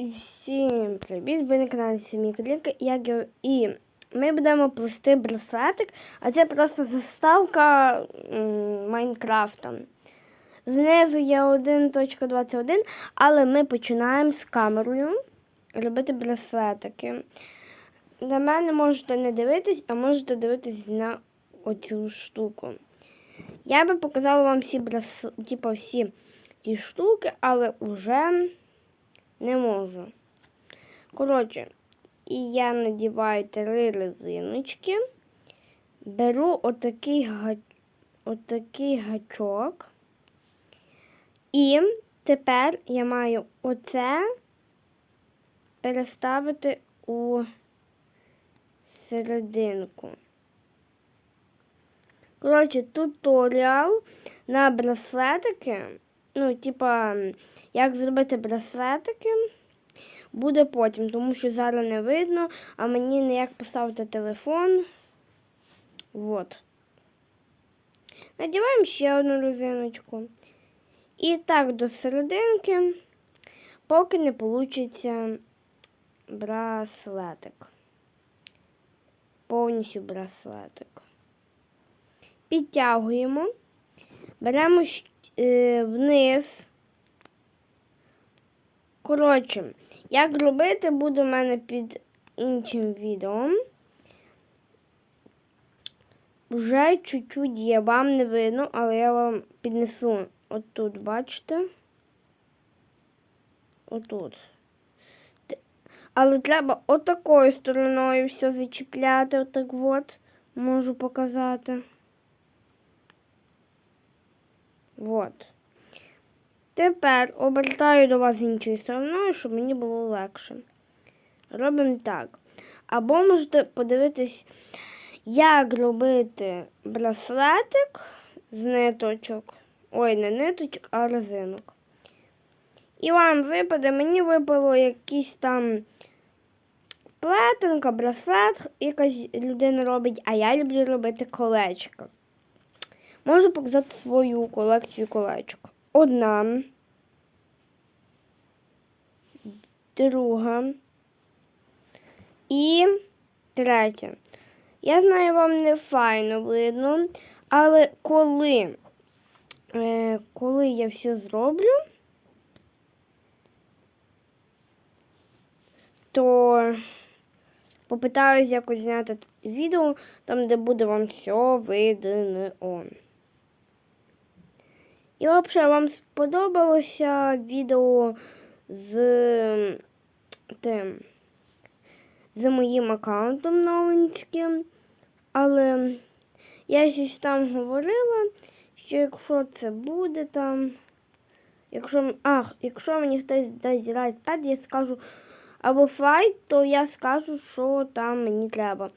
Всім привіт! Ви на каналі. Я Гео- І ми будемо плести браслетик, а це просто заставка Майнкрафта. Знизу є 1.21, але ми починаємо з камерою робити браслетики. На мене можете не дивитись, а можете дивитись на оцю штуку. Я би показала вам всі брас... типу, всі ті штуки, але вже не можу. Коротше, і я надіваю три резиночки, беру отакий, га... отакий гачок. І тепер я маю оце переставити у серединку. Коротше, туторіал на браслетики. Ну, типа, як зробити браслетики, буде потім, тому що зараз не видно, а мені не як поставити телефон. Вот. Надіваємо ще одну резиночку. І так до серединки, поки не вийде браслетик. Повністю браслетик. Підтягуємо, беремо е, вниз. Коротше, як робити, буде в мене під іншим відео. Вже чуть-чуть є, вам не видно, але я вам піднесу отут, бачите? Отут. Але треба отакою стороною все зачіпляти, отак от можу показати. Вот. Тепер обертаю до вас іншою стороною, щоб мені було легше. Робимо так. Або можете подивитись, як робити браслетик з ниточок. Ой, не ниточок, а резинок. І вам випаде, мені випало якийсь там плетенка, браслет, якась людина робить, а я люблю робити колечко. Можу показати свою колекцію колечок. Одна, друга і третя. Я знаю, вам не файно видно, але коли, е, коли я все зроблю, то попитаюсь якось зняти відео, там, де буде вам все видно. І взагалі вам сподобалося відео з тим, з моїм аккаунтом новинським. Але я щось там говорила, що якщо це буде там, якщо, ах, якщо мені хтось дасть райпад, я скажу або флайт, то я скажу, що там мені треба.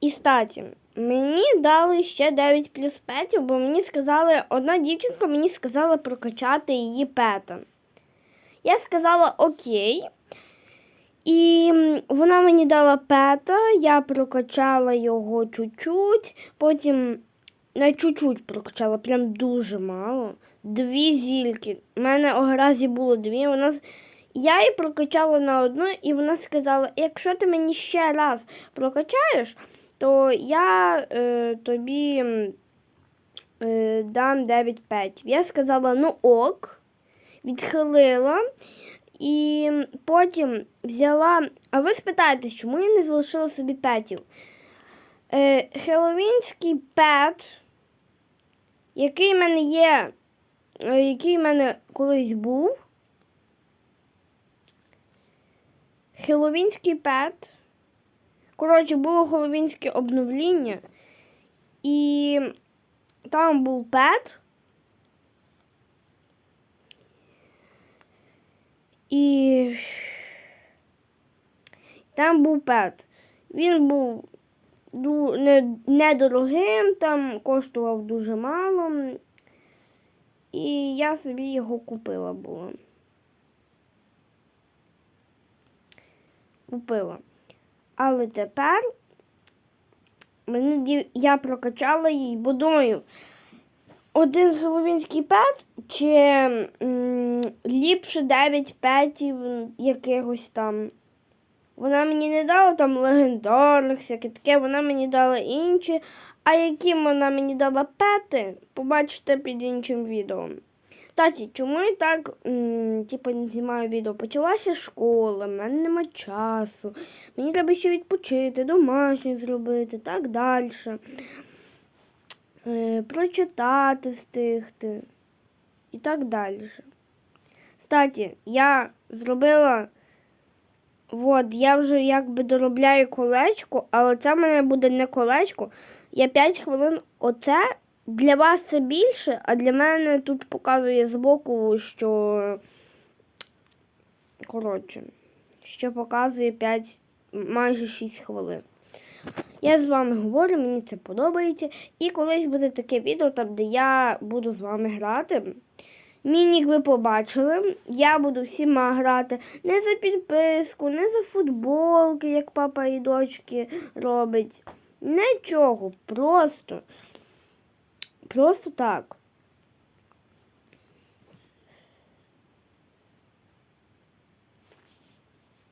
І статі, мені дали ще 9 плюс петів, бо мені сказали, одна дівчинка мені сказала прокачати її пета. Я сказала окей. І вона мені дала пета, я прокачала його чуть-чуть, потім на чуть-чуть прокачала, прям дуже мало. Дві зільки. У мене огразі було дві. Вона... Я її прокачала на одну, і вона сказала: якщо ти мені ще раз прокачаєш, то я е, тобі е, дам 9 петів. Я сказала, ну ок, відхилила. І потім взяла. А ви спитаєтесь, чому я не залишила собі петів? Е, Хеллоуінський пет, який в мене є, е, який в мене колись був. Хеллоуінський пет. Коротше, було хеллоуінське обновлення. І там був пет. І там був пет. Він був недорогим, там коштував дуже мало. І я собі його купила була. Купила. Але тепер мені я прокачала її, думаю, один головінський пет чи м, ліпше 9 петів якихось там. Вона мені не дала там легендарних, всяке таке, вона мені дала інші. А які вона мені дала пети, побачите під іншим відео. Таті, чому я так типу, не знімаю відео? Почалася школа, в мене нема часу. Мені треба ще відпочити, домашнє зробити, так далі. Е, прочитати встигти і так далі. Кстати, я зробила. От, я вже якби доробляю колечко, але це в мене буде не колечко. Я 5 хвилин. Оце для вас це більше, а для мене тут показує збоку, що. Коротше, що показує 5, майже 6 хвилин. Я з вами говорю, мені це подобається. І колись буде таке відео, там, де я буду з вами грати. Мінік ви побачили. Я буду всіма грати не за підписку, не за футболки, як папа і дочки робить. Нічого, просто. Просто так.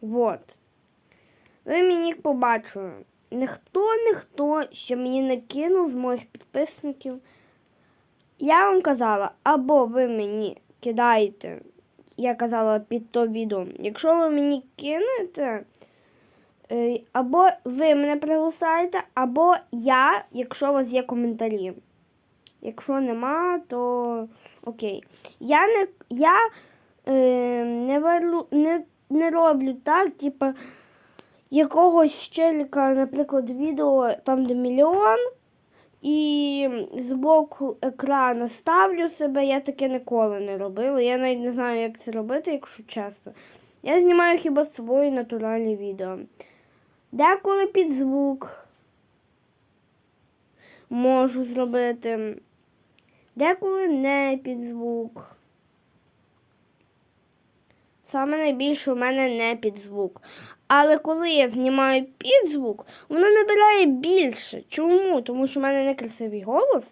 Вот. Ви мені побачили. Ніхто, ніхто ще мені не кинув з моїх підписників. Я вам казала, або ви мені кидаєте, я казала під то відео, якщо ви мені кинете, е, або ви мене приглашаєте, або я, якщо у вас є коментарі. Якщо нема, то окей. Я не я е, не, вару, не, не роблю так, типу, якогось челіка, наприклад, відео там, де мільйон. І з боку екрану ставлю себе, я таке ніколи не робила. Я навіть не знаю, як це робити, якщо чесно. Я знімаю хіба свої натуральні відео. Деколи під звук можу зробити. Деколи не під звук. Саме найбільше у мене не під звук. Але коли я знімаю під звук, воно набирає більше. Чому? Тому що в мене не красивий голос.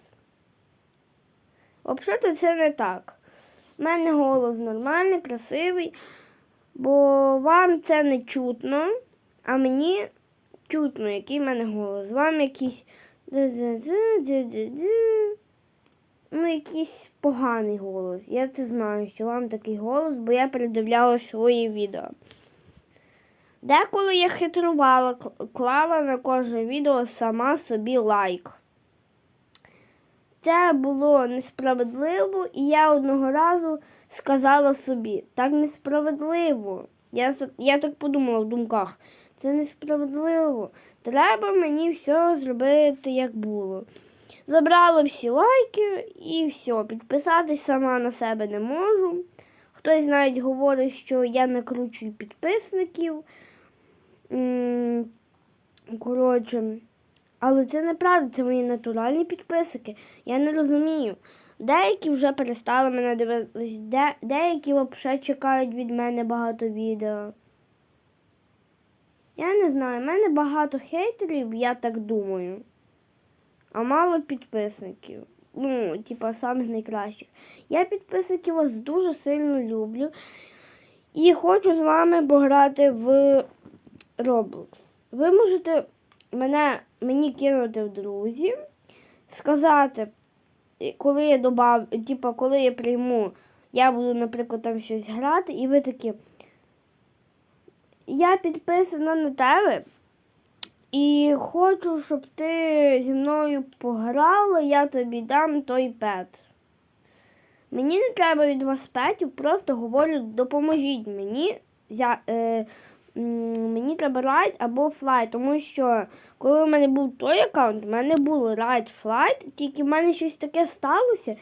Взагалі це не так. У мене голос нормальний, красивий, бо вам це не чутно, а мені чутно, який в мене голос. Вам якийсь ну, якийсь поганий голос. Я це знаю, що вам такий голос, бо я передивляла свої відео. Деколи я хитрувала, клала на кожне відео сама собі лайк. Це було несправедливо, і я одного разу сказала собі, так несправедливо. Я я так подумала в думках. Це несправедливо. Треба мені все зробити, як було. Забрала всі лайки і все. Підписатись сама на себе не можу. Хтось навіть говорить, що я накручую підписників. Коротше, але це неправда, це мої натуральні підписники. Я не розумію. Деякі вже перестали мене дивитись, де, деякі взагалі чекають від мене багато відео. Я не знаю, в мене багато хейтерів, я так думаю. А мало підписників. Ну, типа, самих найкращих. Я підписників вас дуже сильно люблю. І хочу з вами пограти в Roblox. Ви можете мене, мені кинути в друзі, сказати, коли я добав, типу, коли я прийму, я буду, наприклад, там щось грати, і ви такі. Я підписана на тебе і хочу, щоб ти зі мною пограла, я тобі дам той пет. Мені не треба від вас петів, просто говорю, допоможіть мені. Е, мені треба райд або флайт, тому що коли в мене був той аккаунт, в мене був райд флайт, тільки в мене щось таке сталося,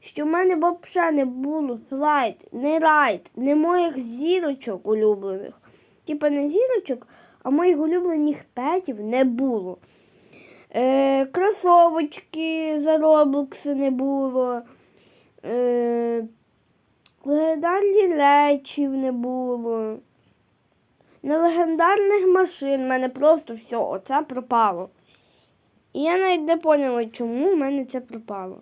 що в мене взагалі не було флайт, не райд, не моїх зірочок улюблених. Типа не зірочок, а моїх улюблених петів не було. Е, Кросовочки за роблокси не було. Е, Легендарні речів не було. На легендарних машин в мене просто все оце пропало. І я навіть не поняла, чому в мене це пропало.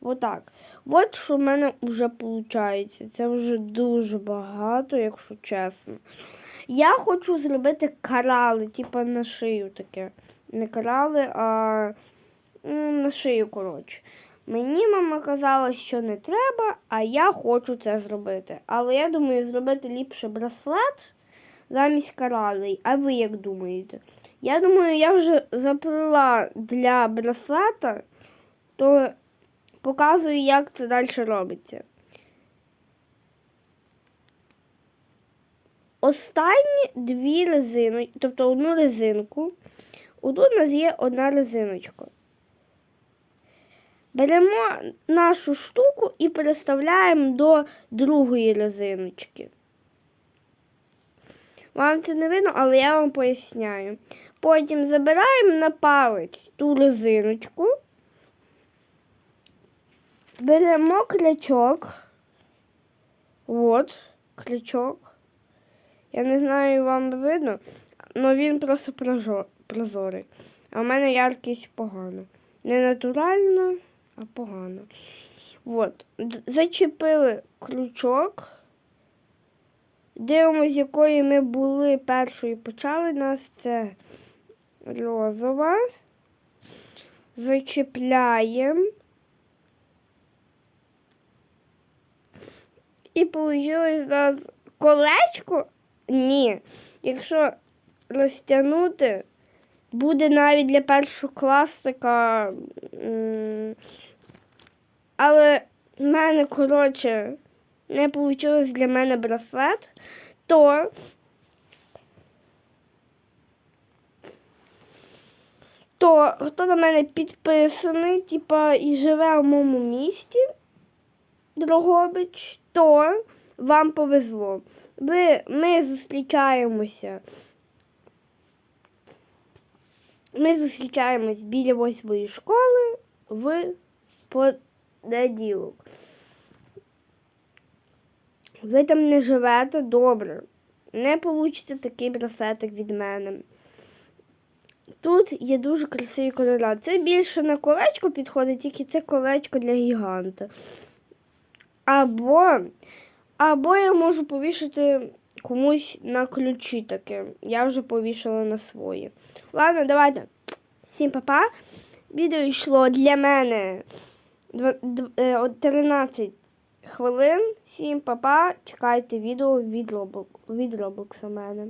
Отак. От що в мене вже виходить. Це вже дуже багато, якщо чесно. Я хочу зробити корали, типу на шию таке. Не корали, а ну, на шию, коротше. Мені мама казала, що не треба, а я хочу це зробити. Але я думаю, зробити ліпше браслет замість коралей. А ви як думаєте? Я думаю, я вже заплела для браслета, то показую, як це далі робиться. Останні дві резини, тобто одну резинку. Отут у нас є одна резиночка. Беремо нашу штуку і переставляємо до другої резиночки. Вам це не видно, але я вам поясняю. Потім забираємо на палець ту резиночку, беремо крючок. От, крючок. Я не знаю, вам видно, але він просто прозорий. А в мене яркість погана. Не натуральна, а погано. От. Зачепили крючок. Дивимося, з якої ми були першою почали. Нас це розова. Зачіпляємо. І вийшло нас колечко. Ні. Якщо розтягнути, буде навіть для першого класика. Але в мене, коротше, не вийшло для мене браслет, то то хто на мене підписаний, типа, і живе в моєму місті, Дрогобич, то вам повезло. Ви, ми зустрічаємося. Ми зустрічаємось біля восьмої школи в понеділок. Ви там не живете добре. Не получите такий браслетик від мене. Тут є дуже красиві кольори. Це більше на колечко підходить, тільки це колечко для гіганта. Або, або я можу повішати комусь на ключі таке. Я вже повішала на свої. Ладно, давайте. Всім па-па. Відео йшло для мене дв- дв- е, от 13 хвилин. Всім па-па. Чекайте відео від від мене.